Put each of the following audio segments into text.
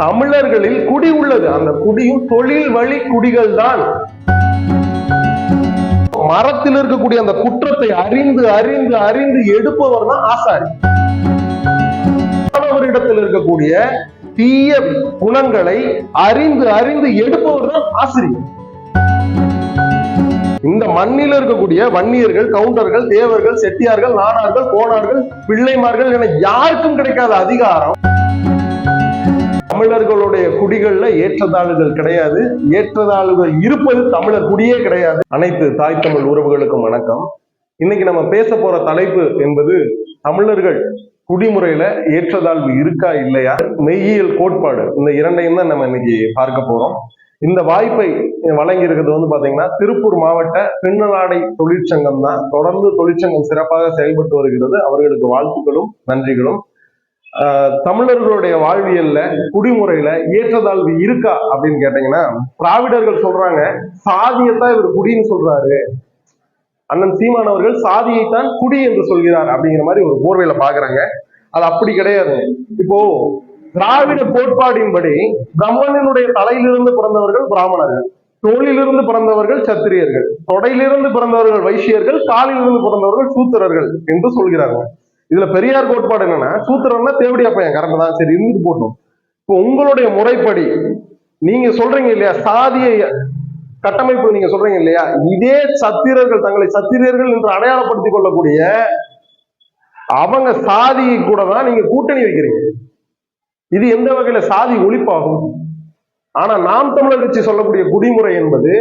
தமிழர்களில் குடி உள்ளது. அந்த குடியும் தொழில் வழி குடிகள் தான் மரத்தில் இருக்கக்கூடிய அந்த குற்றத்தை அறிந்து அறிந்து அறிந்து எடுப்பவர் தான் ஆசாரி. மாணவரிடத்தில் இருக்கக்கூடிய தீய குணங்களை அறிந்து அறிந்து எடுப்பவர் தான் ஆசிரியர் இந்த மண்ணில் இருக்கக்கூடிய வன்னியர்கள் கவுண்டர்கள் தேவர்கள் செட்டியார்கள் நாடார்கள் கோணார்கள் பிள்ளைமார்கள் என யாருக்கும் கிடைக்காத அதிகாரம். தமிழர்களுடைய குடிகள்ல ஏற்றத்தாழ்வுகள் கிடையாது. ஏற்றத்தாழ்வுகள் இருப்பது தமிழர் குடியே கிடையாது. அனைத்து தாய் தமிழ் உறவுகளுக்கும் வணக்கம். இன்னைக்கு நம்ம பேச போற தலைப்பு என்பது தமிழர்கள் குடிமுறையில ஏற்றத்தாழ்வு இருக்கா இல்லையா? மெய்யியல் கோட்பாடு. இந்த இரண்டையும் தான் நம்ம இன்னைக்கு பார்க்க போறோம். இந்த வாய்ப்பை வழங்கி இருக்கிறது வந்து பாத்தீங்கன்னா திருப்பூர் மாவட்ட பின்னலாடை தொழிற்சங்கம் தான். தொடர்ந்து தொழிற்சங்கம் சிறப்பாக செயல்பட்டு வருகிறது. அவர்களுக்கு வாழ்த்துக்களும் நன்றிகளும். தமிழர்களுடைய வாழ்வியல்ல குடிமுறையில ஏற்றத்தாழ்வு இருக்கா அப்படின்னு கேட்டீங்கன்னா திராவிடர்கள் சொல்றாங்க சாதியத்தான் இவர் குடின்னு சொல்றாரு. அண்ணன் சீமான் அவர்கள் சாதியைத்தான் குடி என்று சொல்கிறார் அப்படிங்கிற மாதிரி ஒரு போர்வையில பாக்குறாங்க. அது அப்படி கிடையாது. இப்போ திராவிட கோட்பாடின்படி பிரம்மனினுடைய தலையிலிருந்து பிறந்தவர்கள் பிராமணர்கள் தோளிலிருந்து பிறந்தவர்கள் சத்திரியர்கள் தொடையிலிருந்து பிறந்தவர்கள் வைசியர்கள் காலிலிருந்து பிறந்தவர்கள் சூத்திரர்கள் என்று சொல்கிறார்கள். இதுல பெரியார் கோட்பாடு என்னன்னா சூத்திரம்னா தேவடியா பையன் கரெக்ட் தான்? சரி இருந்து போட்டோம். இப்போ உங்களுடைய முறைப்படி நீங்க சொல்றீங்க இல்லையா சாதியை கட்டமைப்பு நீங்க சொல்றீங்க இல்லையா இதே சத்திரர்கள் தங்களை சத்திரியர்கள் என்று அடையாளப்படுத்திக் கொள்ளக்கூடிய அவங்க சாதியை கூட தான் நீங்க கூட்டணி வைக்கிறீங்க. இது எந்த வகையில சாதி ஒழிப்பாகும்? ஆனா நாம் தமிழர் கட்சி சொல்லக்கூடிய குடிமுறை என்பது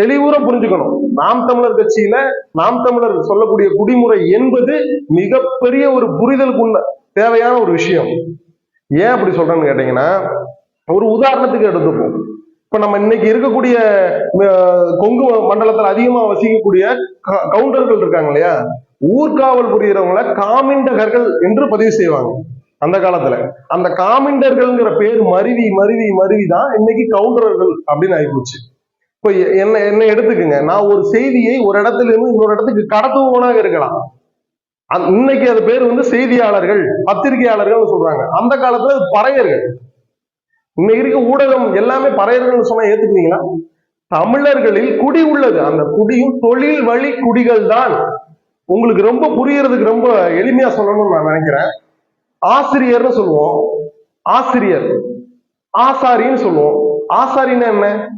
தெளிவுற புரிஞ்சுக்கணும். நாம் தமிழர் கட்சியில நாம் தமிழர் சொல்லக்கூடிய குடிமுறை என்பது மிகப்பெரிய ஒரு புரிதலுக்குள்ள தேவையான ஒரு விஷயம். ஏன் அப்படி சொல்றேன்னு கேட்டீங்கன்னா ஒரு உதாரணத்துக்கு எடுத்துப்போம். இப்ப நம்ம இன்னைக்கு இருக்கக்கூடிய கொங்கு மண்டலத்துல அதிகமா வசிக்கக்கூடிய க- கவுண்டர்கள் இருக்காங்க இல்லையா? ஊர்காவல் புரிகிறவங்கள காமிண்டகர்கள் என்று பதிவு செய்வாங்க. அந்த காலத்துல. அந்த காமிண்டர்கள்ங்கிற பேர் மருவி மருவி மருவி தான் இன்னைக்கு கவுண்டர்கள் அப்படின்னு ஆயிப்போச்சு. இப்போ என்ன என்ன எடுத்துக்குங்க? நான் ஒரு செய்தியை ஒரு இடத்துல இருந்து இன்னொரு இடத்துக்கு கடத்துவோனாக இருக்கலாம். இன்னைக்கு அது பேர் வந்து செய்தியாளர்கள் பத்திரிகையாளர்கள் சொல்றாங்க. அந்த காலத்துல பறையர்கள். இன்னைக்கு இருக்க ஊடகம் எல்லாமே பறையர்கள் சொன்னா ஏத்துக்குவீங்களா தமிழர்களில் குடி உள்ளது. அந்த குடியும் தொழில் வழி குடிகள் தான். உங்களுக்கு ரொம்ப புரியறதுக்கு ரொம்ப எளிமையா சொல்லணும்னு நான் நினைக்கிறேன். ஆசிரியர்னு சொல்லுவோம். ஆசிரியர். ஆசாரின்னு சொல்லுவோம். ஆசாரின்னா என்ன?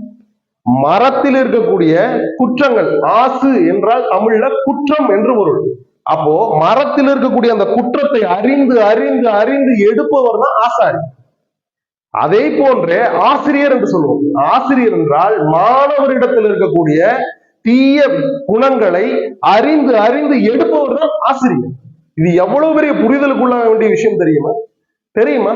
மரத்தில் இருக்கக்கூடிய குற்றங்கள் ஆசு என்றால் தமிழ்ல குற்றம் என்று பொருள். அப்போ மரத்தில் இருக்கக்கூடிய அந்த குற்றத்தை அறிந்து அறிந்து அறிந்து எடுப்பவர் தான் ஆசாரி. அதே போன்றே ஆசிரியர் என்று சொல்லுவோம். ஆசிரியர் என்றால் மாணவரிடத்தில் இருக்கக்கூடிய தீய குணங்களை அறிந்து அறிந்து எடுப்பவர் தான் ஆசிரியர். இது எவ்வளவு பெரிய புரிதலுக்குள்ள வேண்டிய விஷயம் தெரியுமா? தெரியுமா?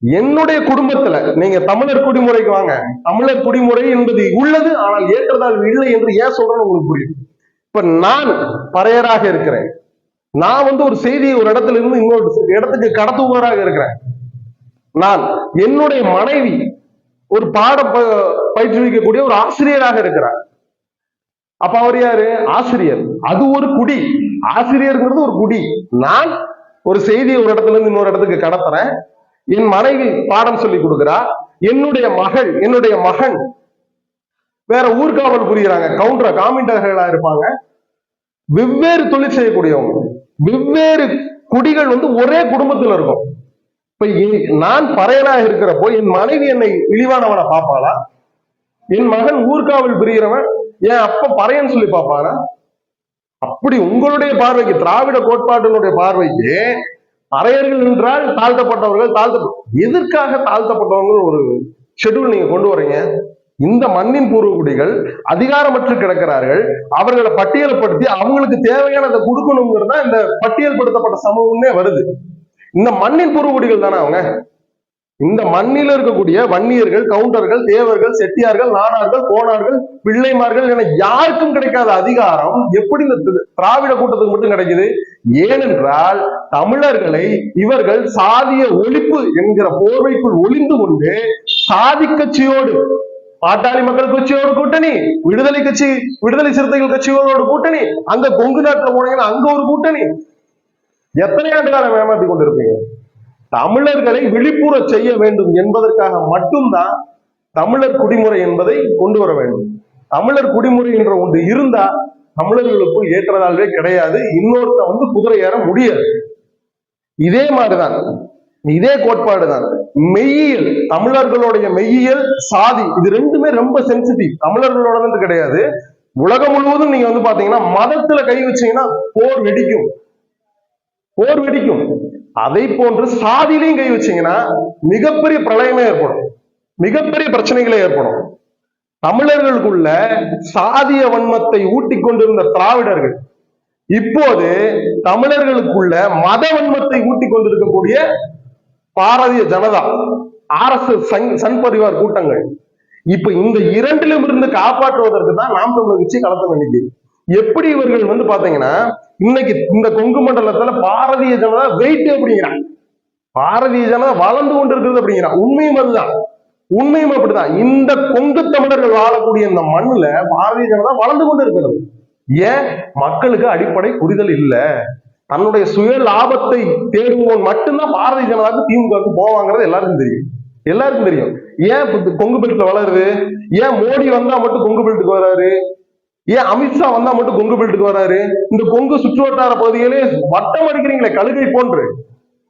என்னுடைய குடும்பத்துல நீங்க தமிழர் குடிமுறைக்கு வாங்க. தமிழர் குடிமுறை என்பது உள்ளது ஆனால் ஏற்றதால் இல்லை என்று ஏன் சொல்றேன்னு உங்களுக்கு புரியும். இப்ப நான் பறையராக இருக்கிறேன். நான் வந்து ஒரு செய்தியை ஒரு இடத்துல இருந்து இன்னொரு இடத்துக்கு கடத்துபவராக இருக்கிறேன். நான் என்னுடைய மனைவி ஒரு பாட ப- பயிற்றுவிக்கக்கூடிய ஒரு ஆசிரியராக இருக்கிறார். அப்ப அவர் யாரு? ஆசிரியர். அது ஒரு குடி. ஆசிரியர்ங்கிறது ஒரு குடி. நான் ஒரு செய்தியை ஒரு இடத்துல இருந்து இன்னொரு இடத்துக்கு கடத்துறேன். என் மனைவி பாடம் சொல்லி கொடுக்குறா. என்னுடைய மகள் என்னுடைய மகன் வேற ஊர்காவல் புரியுறாங்க. கவுண்டர் காமிண்டர்களா இருப்பாங்க. வெவ்வேறு தொழில் செய்யக்கூடியவங்க. வெவ்வேறு குடிகள் வந்து ஒரே குடும்பத்துல இருக்கும். இப்ப நான் பறையனாக இருக்கிறப்போ என் மனைவி என்னை இழிவானவனை பார்ப்பாளா? என் மகன் ஊர்காவல் பிரிகிறவன் என் அப்ப பறையன்னு சொல்லி பார்ப்பாரா அப்படி உங்களுடைய பார்வைக்கு திராவிட கோட்பாட்டினுடைய பார்வைக்கு அறையர்கள் என்றால் தாழ்த்தப்பட்டவர்கள் தாழ்த்த எதற்காக தாழ்த்தப்பட்டவங்க ஒரு ஷெட்யூல் நீங்க கொண்டு வரீங்க? இந்த மண்ணின் பூர்வகுடிகள் அதிகாரமற்று கிடக்கிறார்கள். அவர்களை பட்டியல்படுத்தி அவங்களுக்கு தேவையானதை கொடுக்கணுங்கிறது தான் இந்த பட்டியல்படுத்தப்பட்ட சமூகம்னே வருது. இந்த மண்ணின் பூர்வகுடிகள் தானே அவங்க? இந்த மண்ணில் இருக்கக்கூடிய வன்னியர்கள் கவுண்டர்கள் தேவர்கள் செட்டியார்கள் நாடார்கள் கோணார்கள் பிள்ளைமார்கள் என யாருக்கும் கிடைக்காத அதிகாரம் எப்படி இந்த திராவிட கூட்டத்துக்கு மட்டும் கிடைக்குது? ஏனென்றால் தமிழர்களை இவர்கள் சாதிய ஒழிப்பு என்கிற போர்வைக்குள் ஒளிந்து கொண்டு சாதி கட்சியோடு பாட்டாளி மக்கள் கட்சியோட கூட்டணி விடுதலை கட்சி விடுதலை சிறுத்தைகள் கட்சியோட கூட்டணி அங்க கொங்கு நாட்டுல போனீங்கன்னா அங்க ஒரு கூட்டணி. எத்தனை ஆண்டு காலம் ஏமாத்தி கொண்டிருப்பீங்க? தமிழர்களை விழிப்புற செய்ய வேண்டும் என்பதற்காக மட்டும்தான் தமிழர் குடிமுறை என்பதை கொண்டு வர வேண்டும். தமிழர் குடிமுறை என்ற ஒன்று இருந்தா தமிழர்களுக்குள் ஏற்றதாழ்வே கிடையாது இன்னொருத்த வந்து குதிரை ஏற முடியாது. இதே மாதிரிதான் இதே கோட்பாடு தான் மெய்யியல் தமிழர்களுடைய மெய்யியல் சாதி இது ரெண்டுமே ரொம்ப சென்சிட்டிவ் தமிழர்களோடது கிடையாது. உலகம் முழுவதும் நீங்க வந்து பாத்தீங்கன்னா மதத்துல கை வச்சீங்கன்னா போர் வெடிக்கும். போர் வெடிக்கும். அதை போன்று சாதியிலையும் கை வச்சீங்கன்னா மிகப்பெரிய பிரளயமே ஏற்படும். மிகப்பெரிய பிரச்சனைகளே ஏற்படும். தமிழர்களுக்குள்ள சாதிய வன்மத்தை ஊட்டி கொண்டிருந்த திராவிடர்கள் இப்போது தமிழர்களுக்குள்ள மத வன்மத்தை ஊட்டி கொண்டிருக்கக்கூடிய Bharatiya Janata R S S Sangh Parivar கூட்டங்கள். இப்ப இந்த இரண்டிலும் இருந்து காப்பாற்றுவதற்கு தான் நாம் தமிழர் கட்சி களத்தில் நினைக்குது எப்படி இவர்கள் வந்து பாத்தீங்கன்னா இன்னைக்கு இந்த கொங்கு மண்டலத்துல பாரதிய ஜனதா வெயிட் அப்படிங்கிறான் பாரதிய ஜனதா வளர்ந்து கொண்டு இருக்கிறது அப்படிங்கிறான் உண்மையும் அதுதான். உண்மையும் அப்படிதான். இந்த கொங்கு தமிழர்கள் வாழக்கூடிய இந்த மண்ணுல பாரதிய ஜனதா வளர்ந்து கொண்டு இருக்கிறது ஏன்? மக்களுக்கு அடிப்படை புரிதல் இல்ல. தன்னுடைய சுய லாபத்தை தேடுவோம் மட்டும்தான் பாரதிய ஜனதாவுக்கு திமுகவுக்கு போவாங்கிறது எல்லாருக்கும் தெரியும். எல்லாருக்கும் தெரியும். ஏன் கொங்கு பெல்ட்ல வளருது? ஏன் மோடி வந்தா மட்டும் கொங்கு பெல்ட்டுக்கு வர்றாரு ஏன் அமித்ஷா வந்தா மட்டும் கொங்கு பெல்ட்டுக்கு வராரு? இந்த கொங்கு சுற்றுவட்டார பகுதிகளே வட்டம் அடிக்கிறீங்களே கழுகை போன்று.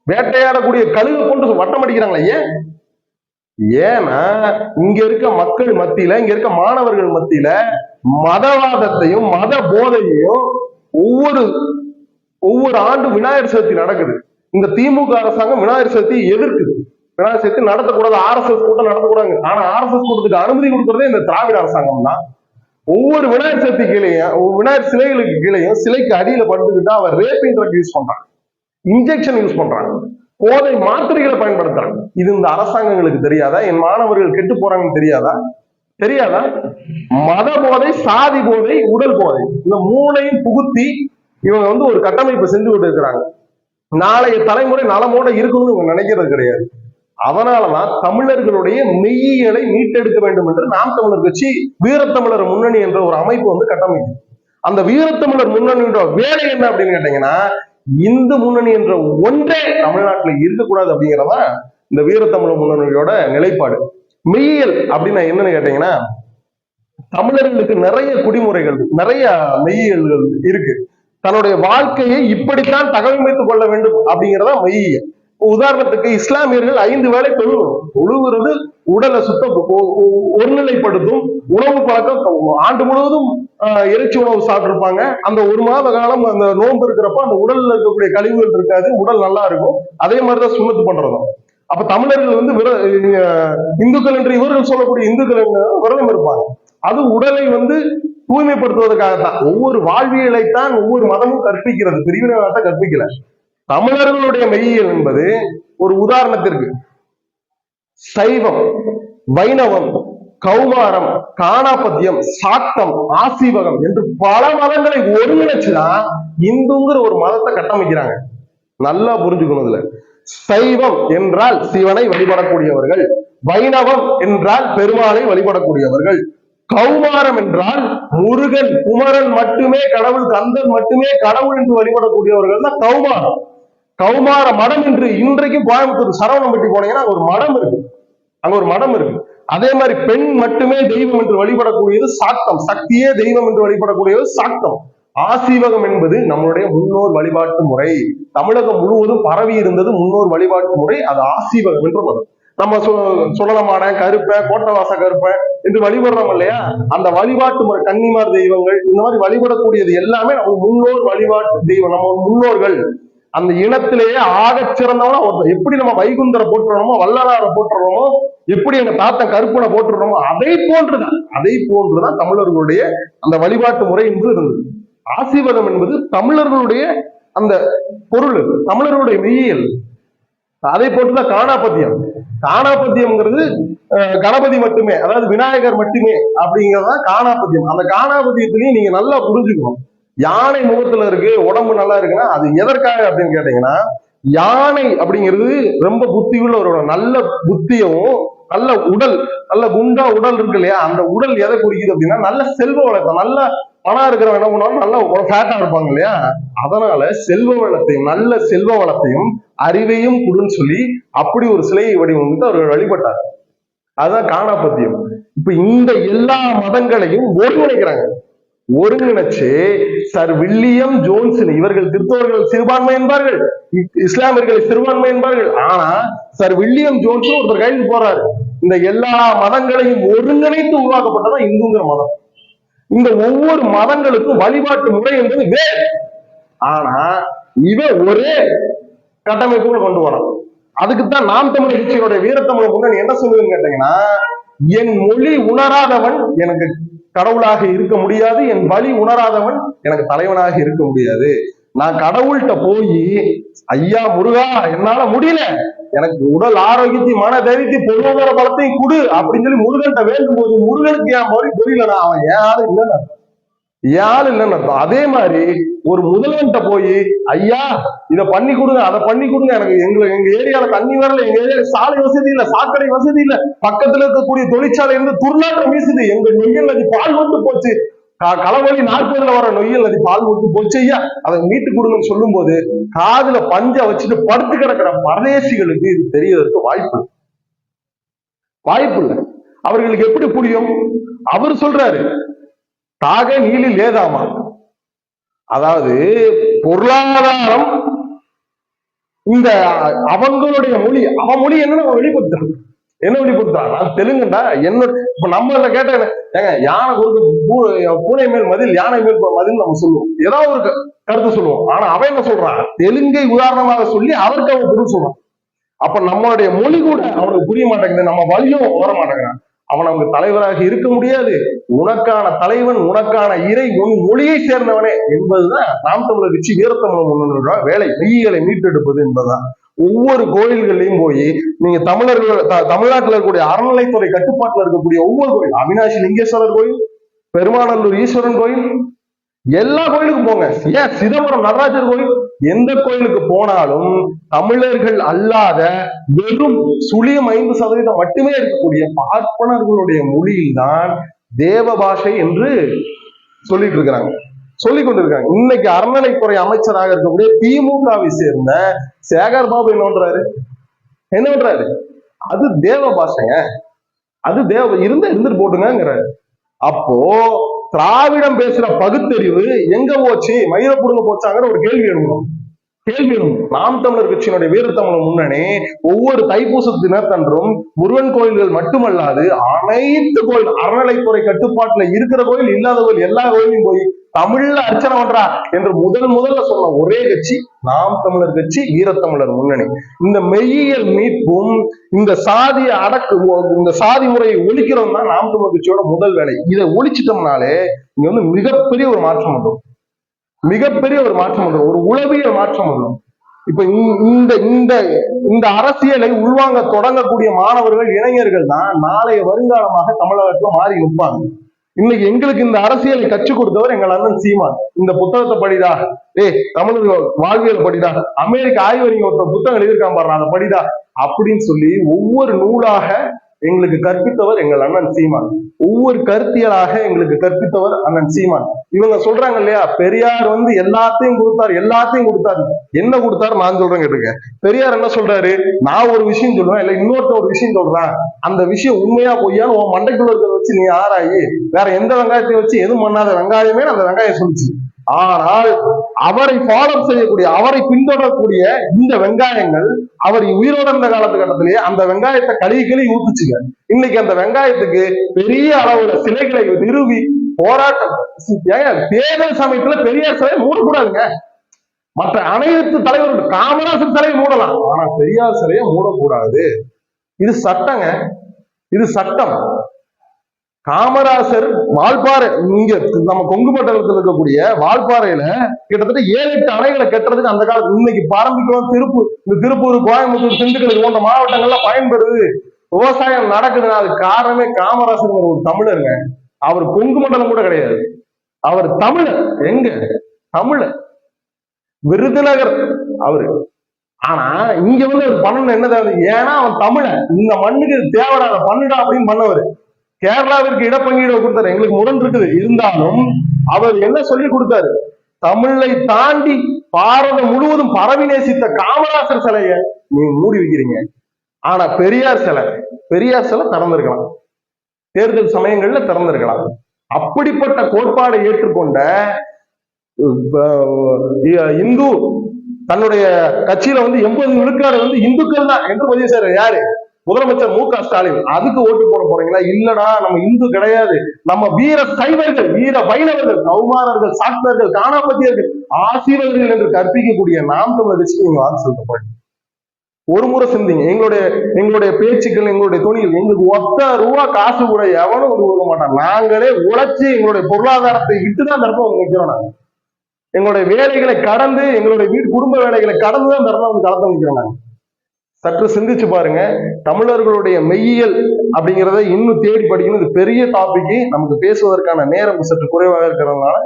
வேட்டையாடக்கூடிய கழுகு போன்று வட்டம் அடிக்கிறாங்களே ஏன்? ஏன்னா இங்க இருக்க மக்கள் மத்தியில இங்க இருக்க மாணவர்கள் மத்தியில மதவாதத்தையும் மத போதையையும் ஒவ்வொரு ஒவ்வொரு ஆண்டு விநாயகர் சதுர்த்தி நடக்குது. இந்த திமுக அரசாங்கம் விநாயகர் சதுர்த்தி எதிர்க்குது. விநாயகர் சதுர்த்தி நடத்தக்கூடாது ஆர்எஸ்எஸ் கூட்டம் நடத்தக்கூடாது. ஆனா ஆர்எஸ்எஸ் கூட்டத்துக்கு அனுமதி கொடுக்கறதே இந்த திராவிட அரசாங்கம் தான். ஒவ்வொரு விநாயகர் சதுர்த்தி கீழையும் விநாயகர் சிலைகளுக்கு கீழையும் சிலைக்கு அடியில படுத்துக்கிட்டு அவர் ரேப்பிங் ட்ரக் யூஸ் பண்றாங்க. இன்ஜெக்ஷன் யூஸ் பண்றாங்க. போதை மாத்திரைகளை பயன்படுத்துறாங்க. இது இந்த அரசாங்கங்களுக்கு தெரியாதா? என் மாணவர்கள் கெட்டு போறாங்கன்னு தெரியாதா? தெரியாதா? மத போதை சாதி போதை உடல் போதை. இந்த மூளையும் புகுத்தி இவங்க வந்து ஒரு கட்டமைப்பு செஞ்சு கொண்டு இருக்கிறாங்க நாளைய தலைமுறை நலமோட இருக்கணும்னு இவங்க நினைக்கிறது கிடையாது. அதனாலதான் தமிழர்களுடைய மெய்யியலை மீட்டெடுக்க வேண்டும் என்று நாம் தமிழர் கட்சி வீரத்தமிழர் முன்னணி என்ற ஒரு அமைப்பு வந்து கட்டமைக்கும் அந்த வீரத்தமிழர் முன்னணின்ற வேலை என்ன அப்படின்னு கேட்டீங்கன்னா இந்து முன்னணி என்ற ஒன்றே தமிழ்நாட்டுல இருக்கக்கூடாது அப்படிங்கிறதா இந்த வீரத்தமிழர் முன்னணியோட நிலைப்பாடு. மெய்யியல் அப்படின்னா என்னன்னு கேட்டீங்கன்னா தமிழர்களுக்கு நிறைய குடிமுறைகள் நிறைய மெய்யியல்கள் இருக்கு. தன்னுடைய வாழ்க்கையை இப்படித்தான் தகவமைத்துக் கொள்ள வேண்டும் அப்படிங்கிறதா மெய்யியல். உதாரணத்துக்கு இஸ்லாமியர்கள் ஐந்து வேளை தொழுவணும் தொழுகிறது உடலை சுத்த ஒருநிலைப்படுத்தும் உணவு பழக்கம் ஆண்டு முழுவதும் இறைச்சி உணவு சாப்பிட்டிருப்பாங்க. அந்த ஒரு மாத காலம் அந்த நோன்பு இருக்கிறப்ப அந்த உடல்ல இருக்கக்கூடிய கழிவுகள் இருக்காது உடல் நல்லா இருக்கும். அதே மாதிரிதான் சுண்ணத்து பண்றதும். அப்ப தமிழர்கள் வந்து விர இந்துக்கள் என்று இவர்கள் சொல்லக்கூடிய இந்துக்கள் விரதம் இருப்பாங்க. அது உடலை வந்து தூய்மைப்படுத்துவதற்காகத்தான். ஒவ்வொரு வாழ்வியலைத்தான் ஒவ்வொரு மதமும் கற்பிக்கிறது. பிரிவினை கற்பிக்கல. தமிழர்களுடைய மெய்யியல் என்பது ஒரு உதாரணத்திற்கு. சைவம் வைணவம் கௌமாரம் காணாபத்தியம் சாக்தம் ஆசீவகம் என்று பல மதங்களை ஒருங்கிணைச்சுதான் இந்துங்கிற ஒரு மதத்தை கட்டமைக்கிறாங்க. நல்லா புரிஞ்சுக்கணும் இதுல. சைவம் என்றால் சிவனை வழிபடக்கூடியவர்கள் வைணவம் என்றால் பெருமாளை வழிபடக்கூடியவர்கள் கௌமாரம் என்றால் முருகன் குமரன் மட்டுமே கடவுள் கந்தன் மட்டுமே கடவுள் என்று வழிபடக்கூடியவர்கள் தான் கௌமாரம். கௌமார மடம் என்று இன்றைக்கு கோயம்புத்தூர் சரவணம்பட்டி போனீங்கன்னா அங்க ஒரு மடம் இருக்கு. அங்க ஒரு மடம் இருக்கு. அதே மாதிரி பெண் மட்டுமே தெய்வம் என்று வழிபடக்கூடியது சாக்தம். சக்தியே தெய்வம் என்று வழிபடக்கூடியது சாக்தம். ஆசீவகம் என்பது நம்மளுடைய முன்னோர் வழிபாட்டு முறை. தமிழகம் முழுவதும் பரவி இருந்தது முன்னோர் வழிபாட்டு முறை. அது ஆசீவகம் என்று வரும் நம்ம சுழலமான சுடலமான கருப்பை கோட்டவாச கருப்பை என்று வழிபடுறோம் இல்லையா? அந்த வழிபாட்டு முறை கன்னிமார் தெய்வங்கள் இந்த மாதிரி வழிபடக்கூடியது எல்லாமே நம்ம முன்னோர் வழிபாட்டு தெய்வம். நம்ம முன்னோர்கள் அந்த இனத்திலேயே ஆக சிறந்தவனா ஒருத்தர் எப்படி நம்ம வைகுந்தரை போட்டுறோமோ வல்லலாரை போட்டுறோமோ எப்படி எங்க தாத்தன் கருப்பனை போட்டுறோமோ அதை போன்றுதான். அதை போன்றுதான் தமிழர்களுடைய அந்த வழிபாட்டு முறை என்று இருந்தது. ஆசீர்வாதம் என்பது தமிழர்களுடைய அந்த பொருள் தமிழர்களுடைய மெய்யியல். அதை போன்றுதான் காணாபத்தியம். காணாபத்தியம்ங்கிறது கணபதி மட்டுமே அதாவது விநாயகர் மட்டுமே அப்படிங்கறதுதான் காணாபத்தியம். அந்த காணாபத்தியத்திலையும் நீங்க நல்லா புரிஞ்சுக்கணும். யானை முகத்துல இருக்கு உடம்பு நல்லா இருக்குன்னா அது எதற்காக அப்படின்னு கேட்டீங்கன்னா யானை அப்படிங்கிறது ரொம்ப புத்தி உள்ள ஒரு நல்ல புத்தியவும் நல்ல உடல் நல்ல குண்டா உடல் இருக்கு இல்லையா? அந்த உடல் எதை குறிக்குது அப்படின்னா நல்ல செல்வ வளர்த்தம் நல்ல பணம் இருக்கிறவங்க என்ன பண்ணுவாங்க நல்லா ஃபேட்டா இருப்பாங்க இல்லையா? அதனால செல்வ வளத்தையும் நல்ல செல்வ வளத்தையும் அறிவையும் கொடுன்னு சொல்லி அப்படி ஒரு சிலையை வடிவமைத்து அவர்கள் வழிபட்டார் அதுதான் காணாபத்தியம் இப்ப இந்த எல்லா மதங்களையும் ஒருங்கிணைக்கிறாங்க. ஒருங்கிணைச்சு சர் வில்லியம் ஜோன்சன் இவர்கள் கிறிஸ்தவர்கள் சிறுபான்மை என்பார்கள். இஸ்லாமியர்களை சிறுபான்மை என்பார்கள். ஆனா சர் வில்லியம் ஜோன்சன் ஒருத்தர் கைது போறாரு. இந்த எல்லா மதங்களையும் ஒருங்கிணைத்து உருவாக்கப்பட்டதான் இந்துங்கிற மதம். இந்த ஒவ்வொரு மதங்களுக்கும் வழிபாட்டு முறை என்பது வேறு. ஆனா இவன் ஒரே கட்டமைப்புக்குள்ள கொண்டு வரான் அதுக்குத்தான் நாம் தமிழ் கட்சியினுடைய வீரத்தமிழ் என்ன சொல்லுதுன்னு கேட்டீங்கன்னா என் மொழி உணராதவன் எனக்கு கடவுளாக இருக்க முடியாது என் வழி உணராதவன் எனக்கு தலைவனாக இருக்க முடியாது. நான் கடவுள்கிட்ட போய் ஐயா முருகா என்னால முடியல. எனக்கு உடல் ஆரோக்கியத்தையும் மன தைரியத்தையும் பொருளாதார பலத்தையும் கொடு அப்படின்னு சொல்லி முருகன்கிட்ட வேண்டும் போது முருகனுக்கு என் மொழி புரியலடா? அவன் ஏன் ஆளு இல்லைன்னு அர்த்தம். ஆளு இல்லைன்னு அர்த்தம். அதே மாதிரி ஒரு முதல்வன்ட்ட போய் ஐயா இத பண்ணி கொடுங்க அதை பண்ணி கொடுங்க. எனக்கு எங்க எங்க ஏரியால தண்ணி வரல எங்க ஏரியால சாலை வசதி இல்ல சாக்கடை வசதி இல்ல. பக்கத்துல இருக்கக்கூடிய தொழிற்சாலை இருந்து துர்நாற்றம் வீசுது. எங்க நொய்யல் நதி பால் வந்து போச்சு. களவழி நாற்பதுல வர நொய்யல் நதி பால் விட்டு போச்சு ஐயா. அதை மீட்டு கொடுங்கன்னு சொல்லும் போது காதுல பஞ்ச வச்சுட்டு படுத்து கிடக்கிற பரதேசிகளுக்கு இது தெரியறதுக்கு வாய்ப்பு இல்லை. வாய்ப்பு இல்லை. அவர்களுக்கு எப்படி புரியும்? அவர் சொல்றாரு தாக நீலி லேதாமா? அதாவது பொருளாதாரம் இந்த அவங்களுடைய மொழி அவன் மொழி என்னன்னு அவன் வெளிப்படுத்துறான் என்ன வெளிப்படுத்துறான் நான் தெலுங்குண்டா என்ன இப்ப நம்ம இதுல கேட்ட ஏங்க யானை கொடுத்து பூ- பூனை மேல் மதில் யானை மேல் மதில் நம்ம சொல்லுவோம். ஏதாவது ஒரு கருத்து சொல்லுவோம். ஆனா அவன் என்ன சொல்றான் தெலுங்கை உதாரணமாக சொல்லி அதற்கு அவன் பொருள் சொல்றான். அப்ப நம்மளுடைய மொழி கூட அவனுக்கு புரிய மாட்டேங்குது நம்ம வழியும் வர மாட்டேங்கிறான் அவன் அவங்க தலைவராக இருக்க முடியாது. உனக்கான தலைவன் உனக்கான இறை உன் மொழியை சேர்ந்தவனே என்பதுதான் நாம் தமிழர் கட்சி வீரத்தமிழ் முன்னோட வேலை. மெய்களை மீட்டெடுப்பது என்பதுதான். ஒவ்வொரு கோயில்கள்லையும் போய் நீங்க தமிழர்கள் த- இருக்கக்கூடிய அறநிலைத்துறை கட்டுப்பாட்டில் இருக்கக்கூடிய ஒவ்வொரு கோயில் அவினாசி லிங்கேஸ்வரர் கோயில் பெருமாநல்லூர் ஈஸ்வரன் கோயில் எல்லா கோயிலுக்கும் போங்க. ஏன் சிதம்பரம் நடராஜர் கோயில் எந்த கோயிலுக்கு போனாலும் தமிழர்கள் அல்லாத வெறும் சுழியம் ஐந்து சதவீதம் மட்டுமே இருக்கக்கூடிய பார்ப்பனர்களுடைய மொழியில்தான் தேவ பாஷை என்று சொல்லிட்டு இருக்கிறாங்க சொல்லிக் கொண்டிருக்காங்க இன்னைக்கு அறநிலைத்துறை அமைச்சராக இருக்கக்கூடிய திமுகவை சேர்ந்த சேகர் பாபு என்ன பண்றாரு? என்ன பண்றாரு? அது தேவ பாஷைங்க அது தேவ இருந்தா இருந்துட்டு போட்டுங்கிறாரு அப்போ திராவிடம் பேசுற பகுத்தறிவு எங்க போச்சு? மயிர புடுங்க போச்சாங்கிற ஒரு கேள்வி எழுதணும் கேள்வி நாம் தமிழர் கட்சியினுடைய வீரத்தமிழர் முன்னணி ஒவ்வொரு தைப்பூச தினத்தன்றும் முருகன் கோயில்கள் மட்டுமல்லாது அனைத்து கோயில் அறநிலைத்துறை கட்டுப்பாட்டுல இருக்கிற கோயில் இல்லாத கோயில் எல்லா கோயிலையும் போய் தமிழ்ல அர்ச்சனை பண்றா என்று முதல் முதல்ல சொன்ன ஒரே கட்சி நாம் தமிழர் கட்சி வீரத்தமிழர் முன்னணி. இந்த மெய்யியல் மீட்பும் இந்த சாதிய அடக்கு இந்த சாதி முறையை ஒழிக்கிறோம் தான் நாம் தமிழர் கட்சியோட முதல் வேலை. இதை ஒழிச்சிட்டோம்னாலே இங்க வந்து மிகப்பெரிய ஒரு மாற்றம் வந்துடும். மிகப்பெரிய ஒரு மாற்றம் வந்துடும். ஒரு உளவியல் மாற்றம் வந்துடும். இப்ப இந்த- இந்த இந்த இந்த அரசியலை உள்வாங்க தொடங்கக்கூடிய மாணவர்கள் இளைஞர்கள் தான் நாளைய வருங்காலமாக தமிழகத்துல மாறி நிற்பாங்க. இன்னைக்கு எங்களுக்கு இந்த அரசியலை கற்றுக் கொடுத்தவர் எங்கள் அண்ணன் சீமான். இந்த புத்தகத்தை படிடா. ஏய் தமிழ் வாழ்வியல் படிடா. அமெரிக்க ஆய்வறிஞர் ஒருத்தர் புத்தகம் எழுதியிருக்கான் பாரு அதை படிடா. அப்படின்னு சொல்லி ஒவ்வொரு நூலாக எங்களுக்கு கற்பித்தவர் எங்கள் அண்ணன் சீமான். ஒவ்வொரு கருத்தியலாக எங்களுக்கு கற்பித்தவர் அண்ணன் சீமான். இவங்க சொல்றாங்க இல்லையா? பெரியார் வந்து எல்லாத்தையும் கொடுத்தாரு எல்லாத்தையும் கொடுத்தாரு. என்ன கொடுத்தாரு? நான் சொல்றேன் கேட்டுக்க. பெரியார் என்ன சொல்றாரு? நான் ஒரு விஷயம் சொல்லுவேன் இல்ல இன்னொருத்த ஒரு விஷயம் சொல்றேன். அந்த விஷயம் உண்மையா பொய்யான்னு உன் மண்டைக்குள்ள இருக்கிறத வச்சு நீ ஆராயி வேற எந்த வெங்காயத்தையும் வச்சு எதுவும் பண்ணாத வெங்காயமே அந்த வெங்காயம் சொல்லுச்சு. ஆனால் அவரை ஃபாலோ செய்யக்கூடிய அவரை பின்தொடரக்கூடிய இந்த வெங்காயங்கள் அவர் உயிரோட இருந்த காலத்துக்கட்டத்திலேயே அந்த வெங்காயத்தை கழுவி கழுவி ஊத்துச்சுங்க. இன்னைக்கு அந்த வெங்காயத்துக்கு பெரிய அளவுல சிலைகளை நிறுவி போராட்டம். தேர்தல் சமயத்துல பெரியார் சிலை மூடக்கூடாதுங்க. மற்ற அனைத்து தலைவர்கள் காமராசர் சிலையை மூடலாம். ஆனா பெரியார் சிலையை மூடக்கூடாது. இது சட்டங்க. இது சட்டம். காமராசர் வால்பாறை இங்க நம்ம கொங்கு மண்டலத்தில் இருக்கக்கூடிய வால்பாறையில கிட்டத்தட்ட ஏழு எட்டு அணைகளை கட்டுறதுக்கு அந்த காலத்துல இன்னைக்கு பாரம்பிக்கிறோம் திருப்பூர் இந்த திருப்பூர் கோயம்புத்தூர் திண்டுக்கல் இது போன்ற மாவட்டங்கள்லாம் பயன்படுது. விவசாயம் நடக்குதுன்னா அது காரணமே காமராசர் ஒரு தமிழருங்க. அவர் கொங்கு மண்டலம் கூட கிடையாது. அவர் தமிழர். எங்க? தமிழர். விருதுநகர். அவரு. ஆனா இங்க வந்து அவர் பண்ணணும் என்ன தேவை ஏன்னா அவன் தமிழன். இந்த மண்ணுக்கு இது பண்ணுடா அப்படின்னு பண்ணவர். கேரளாவிற்கு இடப்பங்கீடு கொடுத்தாரு எங்களுக்கு முரண் இருக்குது. இருந்தாலும் அவர் என்ன சொல்லி கொடுத்தாரு? தமிழை தாண்டி பாரதம் முழுவதும் பரவி நேசித்த காமராசர் சிலைய நீங்க மூடி வைக்கிறீங்க. ஆனா பெரியார் சிலை பெரியார் சிலை திறந்திருக்கலாம். தேர்தல் சமயங்கள்ல திறந்திருக்கலாம். அப்படிப்பட்ட கோட்பாடை ஏற்றுக்கொண்ட இந்து தன்னுடைய கட்சியில வந்து எண்பது விழுக்காடு வந்து இந்துக்கள் தான் என்று பதிவு செய்யற யாரு? முதலமைச்சர் மு க ஸ்டாலின் அதுக்கு ஓட்டு போட போறீங்களா? இல்லடா நம்ம இந்து கிடையாது. நம்ம வீர சைவர்கள் வீர வைணவர்கள் கௌமாரர்கள் சாக்தர்கள் காணாபத்தியர்கள் ஆசீர்வர்கள் என்று கற்பிக்கக்கூடிய நாம் தமிழ் கட்சிக்கு நீங்க வாக்கு செலுத்த போறீங்க. ஒரு முறை சிந்திங்க. எங்களுடைய எங்களுடைய பேச்சுக்கள் எங்களுடைய துணிகள் எங்களுக்கு ஒத்த ரூபா காசு கூட எவனும் வந்து கொடுக்க மாட்டான். நாங்களே உழைச்சு எங்களுடைய பொருளாதாரத்தை விட்டு தான் தரப்ப நிற்கிறோம் நிக்கிறோம் நாங்க. எங்களுடைய வேலைகளை கடந்து எங்களுடைய வீட்டு குடும்ப வேலைகளை கடந்து தான் தரப்ப வந்து கலந்து நிற்கிறோம் நாங்க. சற்று சிந்திச்சு பாருங்க. தமிழர்களுடைய மெய்யியல் அப்படிங்கிறத இன்னும் தேடி படிக்கணும். இது பெரிய டாபிக் நமக்கு பேசுவதற்கான நேரம் சற்று குறைவாக இருக்கிறதுனால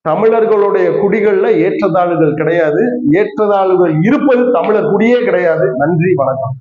தமிழர்களுடைய குடிகள்ல ஏற்றத்தாழ்வுகள் கிடையாது. ஏற்றத்தாழ்வுகள் இருப்பது தமிழர் குடியே கிடையாது. நன்றி வணக்கம்.